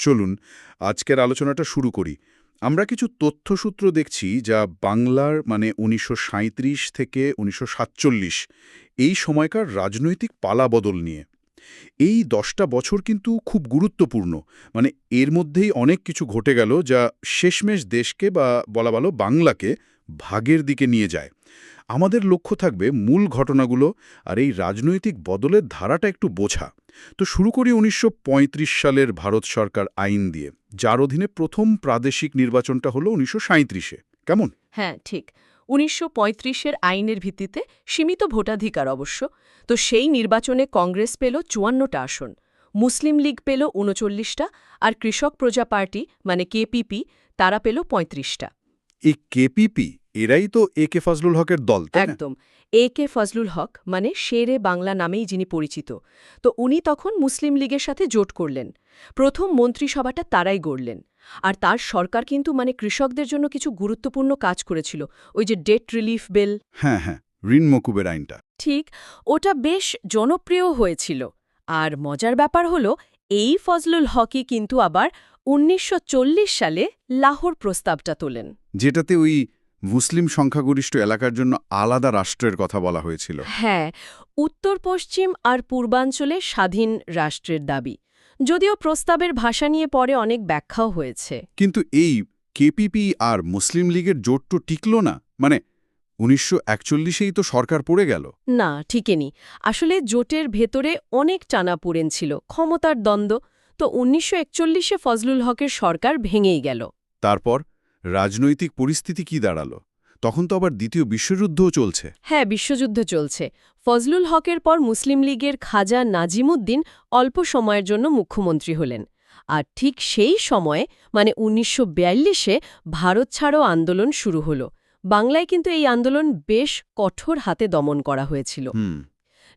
চলুন, আজকের আলোচনাটা শুরু করি। আমরা কিছু তথ্যসূত্র দেখছি যা বাংলার মানে উনিশশো সাঁইত্রিশ থেকে উনিশশো সাতচল্লিশ, এই সময়কার রাজনৈতিক পালাবদল নিয়ে। এই দশটা বছর কিন্তু খুব গুরুত্বপূর্ণ মানে এর মধ্যেই অনেক কিছু ঘটে গেল যা শেষমেশ দেশকে বা বলা ভালো বাংলাকে ভাগের দিকে নিয়ে যায়। আমাদের লক্ষ্য থাকবে মূল ঘটনাগুলো আর এই রাজনৈতিক বদলের ধারাটা একটু বোঝা। তো শুরু করি উনিশশো পঁয়ত্রিশ সালের ভারত সরকার আইন দিয়ে যার অধীনে প্রথম প্রাদেশিক নির্বাচনটা হলো উনিশশো কেমন? হ্যাঁ ঠিক। উনিশশো পঁয়ত্রিশের আইনের ভিত্তিতে সীমিত ভোটাধিকার অবশ্য তো সেই নির্বাচনে কংগ্রেস পেল চুয়ান্নটা আসন মুসলিম লীগ পেল উনচল্লিশটা আর কৃষক প্রজা পার্টি মানে কেপিপি তারা পেল পঁয়ত্রিশটা। এই কেপিপি এরাই তো এ কে ফজলুল হকের দল একদম। এ কে ফজলুল হক মানে শেরে বাংলা নামেই যিনি পরিচিত। তো উনি তখন মুসলিম লীগের সাথে জোট করলেন। প্রথম মন্ত্রিসভাটা তারাই গড়লেন। আর তার সরকার কিন্তু মানে কৃষকদের জন্য কিছু গুরুত্বপূর্ণ কাজ করেছিল। ওই যে ডেট রিলিফ বিল। হ্যাঁ হ্যাঁ ঋণ মকুবের আইনটা। ঠিক ওটা বেশ জনপ্রিয় হয়েছিল। আর মজার ব্যাপার হলো এই ফজলুল হকই কিন্তু আবার উনিশশো চল্লিশ সালে লাহোর প্রস্তাবটা তোলেন। যেটাতে ওই মুসলিম সংখ্যাগরিষ্ঠ এলাকার জন্য আলাদা রাষ্ট্রের কথা বলা হয়েছিল। হ্যাঁ উত্তর পশ্চিম আর পূর্বাঞ্চলে স্বাধীন রাষ্ট্রের দাবি। যদিও প্রস্তাবের ভাষা নিয়ে পরে অনেক ব্যাখ্যাও হয়েছে। কিন্তু এই কেপিপি আর মুসলিম লীগের জোট তো টিকল না। মানে উনিশশো একচল্লিশেই তো সরকার পড়ে গেল। না ঠিকেনি আসলে জোটের ভেতরে অনেক টানাপোড়েন ছিল ক্ষমতার দ্বন্দ্ব। তো উনিশশো একচল্লিশে ফজলুল হকের সরকার ভেঙেই গেল। তারপর রাজনৈতিক পরিস্থিতি কি দাঁড়াল? তখন তো আবার দ্বিতীয় বিশ্বযুদ্ধও চলছে। হ্যাঁ বিশ্বযুদ্ধ চলছে। ফজলুল হকের পর মুসলিম লীগের খাজা নাজিমুদ্দিন অল্প সময়ের জন্য মুখ্যমন্ত্রী হলেন। আর ঠিক সেই সময়ে মানে উনিশশো বিয়াল্লিশে ভারত ছাড়ো আন্দোলন শুরু হলো। বাংলায় কিন্তু এই আন্দোলন বেশ কঠোর হাতে দমন করা হয়েছিল।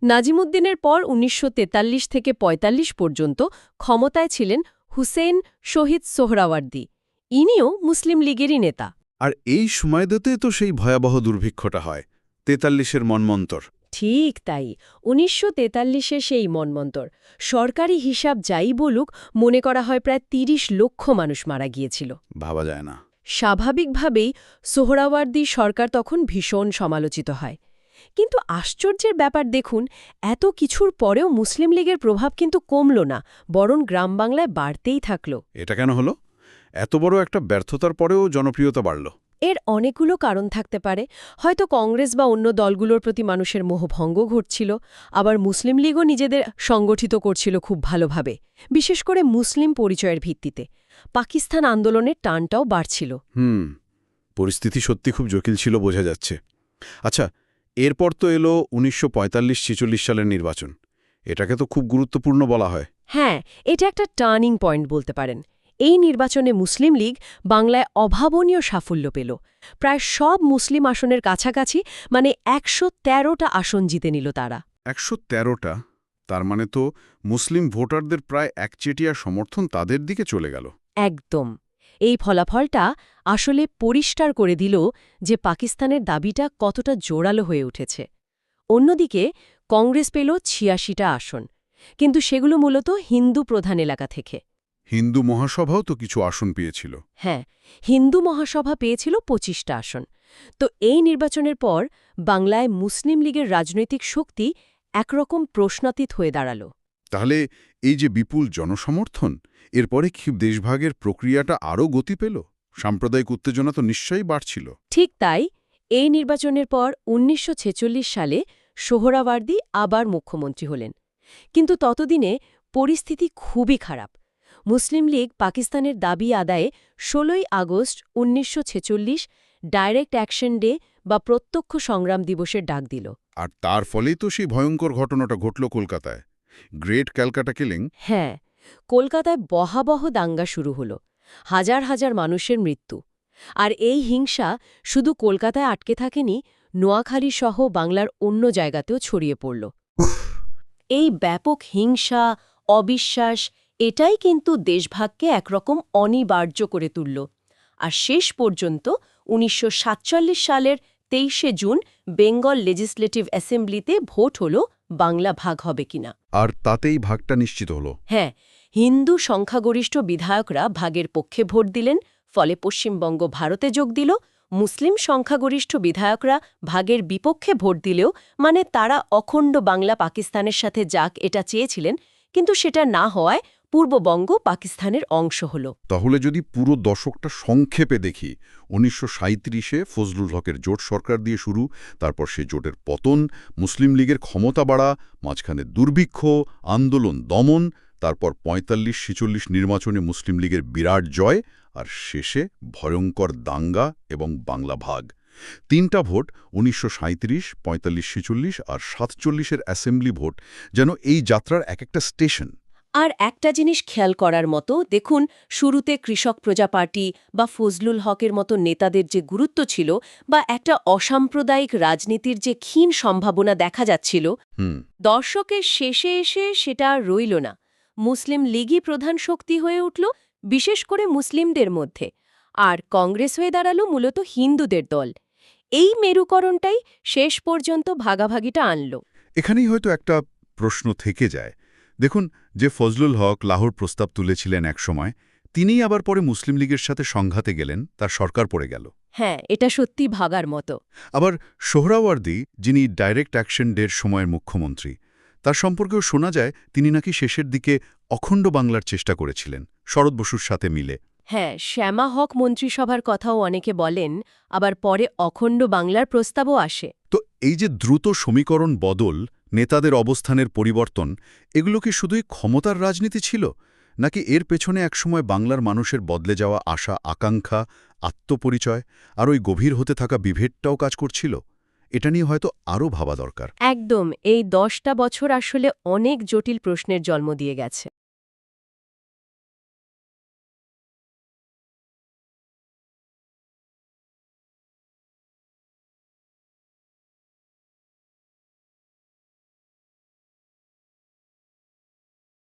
নাজিমুদ্দিনের পর উনিশশো তেতাল্লিশ থেকে ৪৫ পর্যন্ত ক্ষমতায় ছিলেন হুসেন শহীদ সোহরাওয়ার্দী। ইনিও মুসলিম লীগেরই নেতা। আর এই সময়টাতে তো সেই ভয়াবহ দুর্ভিক্ষটা হয় তেতাল্লিশের মনমন্তর। ঠিক তাই উনিশশো তেতাল্লিশে সেই মনমন্তর। সরকারি হিসাব যাই বলুক মনে করা হয় প্রায় ৩০ লক্ষ মানুষ মারা গিয়েছিল। ভাবা যায় না। স্বাভাবিকভাবেই সোহরাওয়ার্দী সরকার তখন ভীষণ সমালোচিত হয়। কিন্তু আশ্চর্যের ব্যাপার দেখুন এত কিছুর পরেও মুসলিম লীগের প্রভাব কিন্তু কমল না বরং গ্রাম বাংলায় বাড়তেই থাকল। এটা কেন হলো? এত বড় একটা ব্যর্থতার পরেও জনপ্রিয়তা বাড়ল। এর অনেকগুলো কারণ থাকতে পারে। হয়তো কংগ্রেস বা অন্য দলগুলোর প্রতি মানুষের মোহভঙ্গ ঘটছিল আবার মুসলিম লীগও নিজেদের সংগঠিত করছিল খুব ভালোভাবে বিশেষ করে মুসলিম পরিচয়ের ভিত্তিতে। পাকিস্তান আন্দোলনের টানটাও বাড়ছিল। হুম পরিস্থিতি সত্যি খুব জটিল ছিল বোঝা যাচ্ছে। আচ্ছা এরপর তো এলো উনিশশো পঁয়তাল্লিশ ছেচল্লিশ সালের নির্বাচন। এটাকে তো খুব গুরুত্বপূর্ণ বলা হয়। হ্যাঁ এটা একটা টার্নিং পয়েন্ট বলতে পারেন। এই নির্বাচনে মুসলিম লীগ বাংলায় অভাবনীয় সাফল্য পেল। প্রায় সব মুসলিম আসনের কাছাকাছি মানে একশো তেরোটা আসন জিতে নিল তারা। একশো তেরোটা? তার মানে তো মুসলিম ভোটারদের প্রায় একচেটিয়া সমর্থন তাদের দিকে চলে গেল। একদম। এই ফলাফলটা আসলে পরিষ্কার করে দিল যে পাকিস্তানের দাবিটা কতটা জোরালো হয়ে উঠেছে। অন্যদিকে কংগ্রেস পেল ছিয়াশিটা আসন কিন্তু সেগুলো মূলত হিন্দু প্রধান এলাকা থেকে। হিন্দু মহাসভাও তো কিছু আসন পেয়েছিল। হ্যাঁ হিন্দু মহাসভা পেয়েছিল পঁচিশটা আসন। তো এই নির্বাচনের পর বাংলায় মুসলিম লীগের রাজনৈতিক শক্তি একরকম প্রশ্নাতীত হয়ে দাঁড়াল। তাহলে এই যে বিপুল জনসমর্থন এরপরে দেশভাগের প্রক্রিয়াটা আরও গতি পেল? সাম্প্রদায়িক উত্তেজনা তো নিশ্চয়ই বাড়ছিল। ঠিক তাই এই নির্বাচনের পর উনিশশো ছেচল্লিশ সালে সোহরাওয়ার্দী আবার মুখ্যমন্ত্রী হলেন। কিন্তু ততদিনে পরিস্থিতি খুবই খারাপ। মুসলিম লীগ পাকিস্তানের দাবি আদায়ে ১৬ই আগস্ট উনিশশো ছেচল্লিশ ডাইরেক্ট অ্যাকশন ডে বা প্রত্যক্ষ সংগ্রাম দিবসের ডাক দিল। আর তার ফলেই তো সেই ভয়ঙ্কর ঘটনাটা ঘটল কলকাতায়। Great Calcutta killing. হ্যাঁ কলকাতায় বহাবহ দাঙ্গা শুরু হল। হাজার হাজার মানুষের মৃত্যু। আর এই হিংসা শুধু কলকাতায় আটকে থাকেনি নোয়াখালী সহ বাংলার অন্য জায়গাতেও ছড়িয়ে পড়ল। এই ব্যাপক হিংসা অবিশ্বাস এটাই কিন্তু দেশভাগকে একরকম অনিবার্য করে তুলল। আর শেষ পর্যন্ত উনিশশো সাতচল্লিশ সালের তেইশে June Bengal legislative assembly vote হল বাংলা ভাগ হবে কিনা। আর তাতেই ভাগটা নিশ্চিত হলো। হ্যাঁ হিন্দু সংখ্যাগরিষ্ঠ বিধায়করা ভাগের পক্ষে ভোট দিলেন ফলে পশ্চিমবঙ্গ ভারতে যোগ দিল। মুসলিম সংখ্যাগরিষ্ঠ বিধায়করা ভাগের বিপক্ষে ভোট দিলেও মানে তারা অখণ্ড বাংলা পাকিস্তানের সাথে যাক এটা চেয়েছিলেন কিন্তু সেটা না হওয়ায় পূর্ববঙ্গ পাকিস্তানের অংশ হল। তাহলে যদি পুরো দশকটা সংক্ষেপে দেখি, উনিশশো সাঁত্রিশে ফজলুল হকের জোট সরকার দিয়ে শুরু, তারপর সে জোটের পতন, মুসলিম লীগের ক্ষমতা বাড়া, মাঝখানে দুর্ভিক্ষ, আন্দোলন দমন, তারপর পঁয়তাল্লিশ ছেচল্লিশ নির্বাচনে মুসলিম লীগের বিরাট জয়, আর শেষে ভয়ঙ্কর দাঙ্গা এবং বাংলা ভাগ। তিনটা ভোট, উনিশশো সাঁত্রিশ পঁয়তাল্লিশ ছেচল্লিশ আর সাতচল্লিশের অ্যাসেম্বলি ভোট, যেন এই যাত্রার এক একটা স্টেশন। আর একটা জিনিস খেয়াল করার মতো দেখুন শুরুতে কৃষক প্রজা পার্টি বা ফজলুল হকের মতো নেতাদের যে গুরুত্ব ছিল বা একটা অসাম্প্রদায়িক রাজনীতির যে ক্ষীণ সম্ভাবনা দেখা যাচ্ছিল দর্শকের শেষে এসে সেটা রইল না। মুসলিম লীগই প্রধান শক্তি হয়ে উঠল বিশেষ করে মুসলিমদের মধ্যে। আর কংগ্রেস হয়ে দাঁড়াল মূলত হিন্দুদের দল। এই মেরুকরণটাই শেষ পর্যন্ত ভাগাভাগিটা আনল। এখানেই হয়তো একটা প্রশ্ন থেকে যায় দেখুন যে ফজলুল হক লাহোর প্রস্তাব তুলেছিলেন একসময় তিনিই আবার পরে মুসলিম লীগের সাথে সংঘাতে গেলেন তার সরকার পড়ে গেল। হ্যাঁ এটা সত্যি ভাগার মতো। আবার সোহরাওয়ার্দী যিনি ডাইরেক্ট অ্যাকশন ডের সময়ের মুখ্যমন্ত্রী তার সম্পর্কেও শোনা যায় তিনি নাকি শেষের দিকে অখণ্ড বাংলার চেষ্টা করেছিলেন শরৎ বসুর সাথে মিলে। হ্যাঁ শ্যামা হক মন্ত্রিসভার কথাও অনেকে বলেন আবার পরে অখণ্ড বাংলার প্রস্তাবও আসে। তো এই যে দ্রুত সমীকরণ বদল নেতাদের অবস্থানের পরিবর্তন, এগুলো কি শুধুই ক্ষমতার রাজনীতি ছিল? নাকি এর পেছনে একসময় বাংলার মানুষের বদলে যাওয়া আশা, আকাঙ্ক্ষা, আত্মপরিচয় আর ওই গভীর হতে থাকা বিভেদটাও কাজ করছিল? এটা নিয়ে হয়তো আরও ভাবা দরকার। একদম, এই দশটা বছর আসলে অনেক জটিল প্রশ্নের জন্ম দিয়ে গেছে।